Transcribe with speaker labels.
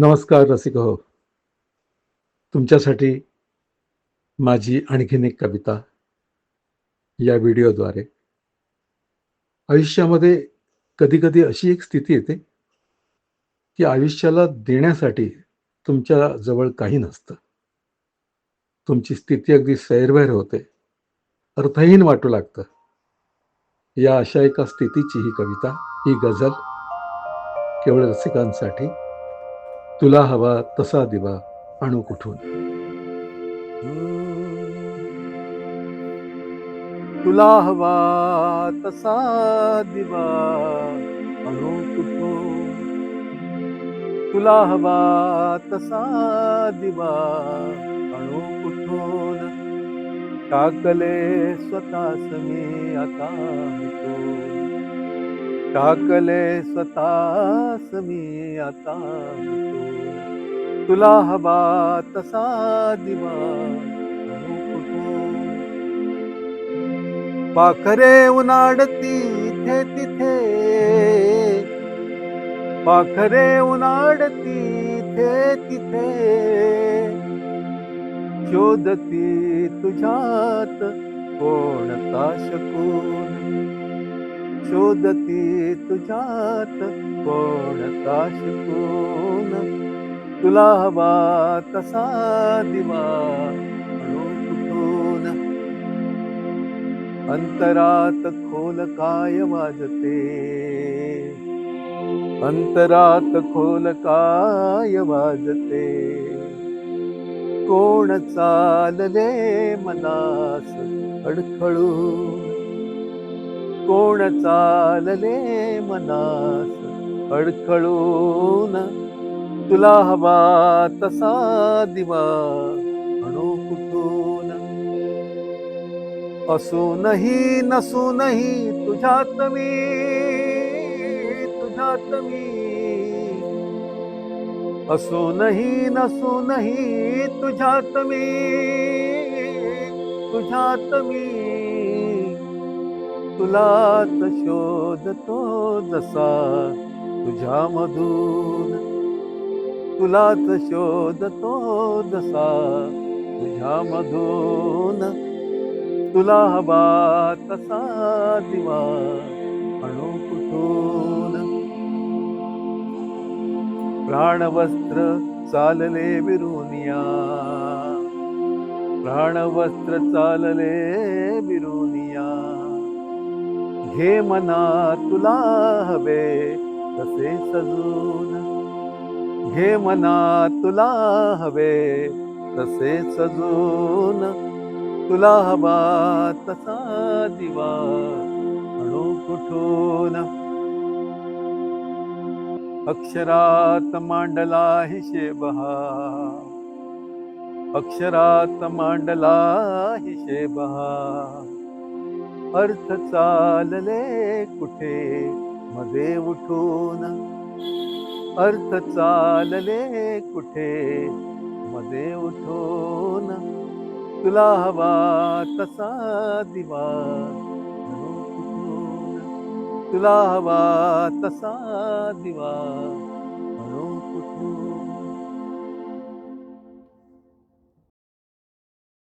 Speaker 1: नमस्कार रसिक हो तुमच्यासाठी माझी आणखीन एक कविता या व्हिडिओद्वारे. आयुष्यामध्ये कधीकधी अशी एक स्थिती येते की आयुष्याला देण्यासाठी तुमच्या जवळ काही नसतं. तुमची स्थिती अगदी सैरभैर होते. अर्थहीन वाटू लागतं. या अशा एका स्थितीची ही कविता ही गझल केवळ रसिकांसाठी तुला हवा तसा दिवा आणू कुठून?
Speaker 2: तुला हवा तसा दिवा आणू कुठून? तुला हवा तसा दिवा आणू कुठून? टाकले स्वतः मी आता मिटून टाकले स्वतःच मी आता तुला हवा तसा दिवा पाखरे उन्हाडती इथे तिथे. पाखरे उन्हाडती इथे तिथे. शोधती तुझ्यात कोणता शकून? शोधती तुझ्यात कोणता शकून तुला हवा तसा दिवा कुठून? अंतरात खोल काय वाजते? अंतरात खोल काय वाजते? कोण चालले मनास अडखळू कोण चालले मनास? अडखळून तुला हवा तसा दिवा म्हणू कुठून? असूनही नसूनही तुझ्यात मी तुझ्यात मी. असूनही नसूनही तुझ्यात मी तुझ्यात मी. तुलाच शोधतो जसा तुझ्या मधून. तुलाच शोधतो जसा तुझ्या मधून. तुला हवा तसा दिवा आणू कुठून प्राणवस्त्र चालले विरुनिया प्राणवस्त्र चालले विरुनिया घे मना तुला हवे तसे सजून. घे मना तुला हवे तसे सजून. तुला हवा तसा दिवा म्हणू कुठून? अक्षरात मांडला हिशेबहा अक्षरात मांडला हिशेबहा अर्थ चालले कुठे? मध्ये उठून. अर्थ चालले कुठे? मध्ये उठून. तुला हवा तसा दिवा. तुला हवा तसा दिवा. म्हणून कुठून?